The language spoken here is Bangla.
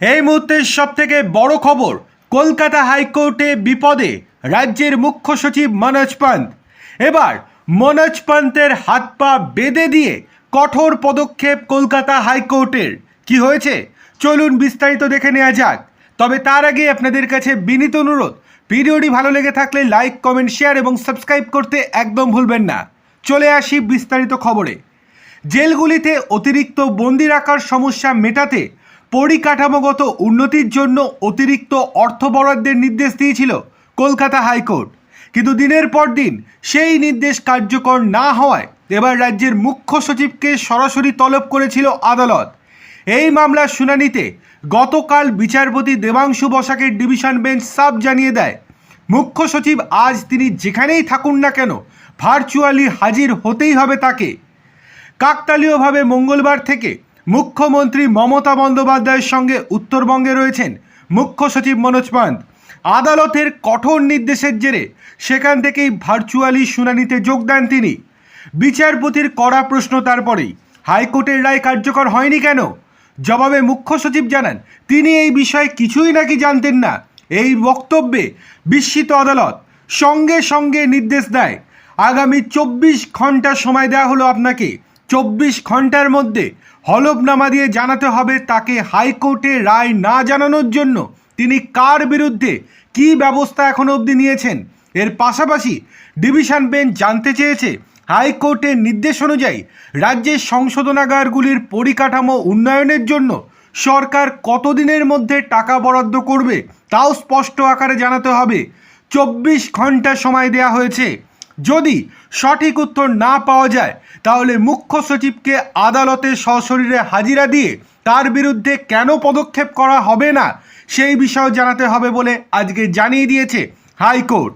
এই মুহূর্তের সব থেকে বড় খবর, কলকাতা হাইকোর্টে বিপদে রাজ্যের মুখ্য সচিব মনোজ পান্ত এবার মনোজ পান্তের হাত পা বেঁধে দিয়ে কঠোর পদক্ষেপ কলকাতা হাইকোর্টের। কি হয়েছে? চলুন বিস্তারিত দেখে নেওয়া যাক। তবে তার আগে আপনাদের কাছে বিনীত অনুরোধ, ভিডিওটি ভালো লেগে থাকলে লাইক, কমেন্ট, শেয়ার এবং সাবস্ক্রাইব করতে একদম ভুলবেন না। চলে আসি বিস্তারিত খবরে। জেলগুলিতে অতিরিক্ত বন্দি রাখার সমস্যা মেটাতে পরিকাঠামোগত উন্নতির জন্য অতিরিক্ত অর্থ বরাদ্দের নির্দেশ দিয়েছিল কলকাতা হাইকোর্ট। কিন্তু দিনের পর দিন সেই নির্দেশ কার্যকর না হওয়ায় এবার রাজ্যের মুখ্য সচিবকে সরাসরি তলব করেছিল আদালত। এই মামলার শুনানিতে গতকাল বিচারপতি দেবাংশু বসাকের ডিভিশন বেঞ্চ সাব জানিয়ে দেয়, মুখ্য সচিব আজ তিনি যেখানেই থাকুন না কেন ভার্চুয়ালি হাজির হতেই হবে তাকে। কাকতালীয়ভাবে মঙ্গলবার থেকে মুখ্যমন্ত্রী মমতা বন্দ্যোপাধ্যায়ের সঙ্গে উত্তরবঙ্গে রয়েছেন মুখ্য সচিব মনোজ পান্ত আদালতের কঠোর নির্দেশের জেরে সেখান থেকেই ভার্চুয়ালি শুনানিতে যোগ দেন তিনি। বিচারপতির কড়া প্রশ্ন তারপরেই, হাইকোর্টের রায় কার্যকর হয়নি কেন? জবাবে মুখ্য সচিব জানান, তিনি এই বিষয়ে কিছুই নাকি জানতেন না। এই বক্তব্যে বিস্মিত আদালত, সঙ্গে সঙ্গে নির্দেশ দেয়। আগামী চব্বিশ ঘণ্টা সময় দেওয়া হলো আপনাকে। চব্বিশ ঘণ্টার মধ্যে হলফনামা দিয়ে জানাতে হবে তাকে হাইকোর্টে রায় না জানানোর জন্য। তিনি কার বিরুদ্ধে কী ব্যবস্থা এখনও অবধি নিয়েছেন? এর পাশাপাশি ডিভিশন বেঞ্চ জানতে চেয়েছে, হাইকোর্টের নির্দেশ অনুযায়ী রাজ্যের সংশোধনাগারগুলির পরিকাঠামো উন্নয়নের জন্য সরকার কতদিনের মধ্যে টাকা বরাদ্দ করবে, তাও স্পষ্ট আকারে জানাতে হবে। চব্বিশ ঘণ্টা সময় দেয়া হয়েছে। যদি সঠিক উত্তর না পাওয়া যায়, তাহলে মুখ্য সচিবকে আদালতে সশরীরে হাজিরা দিয়ে তার বিরুদ্ধে কেন পদক্ষেপ করা হবে না, সেই বিষয়ে জানাতে হবে বলে আজকে জানিয়ে দিয়েছে হাইকোর্ট।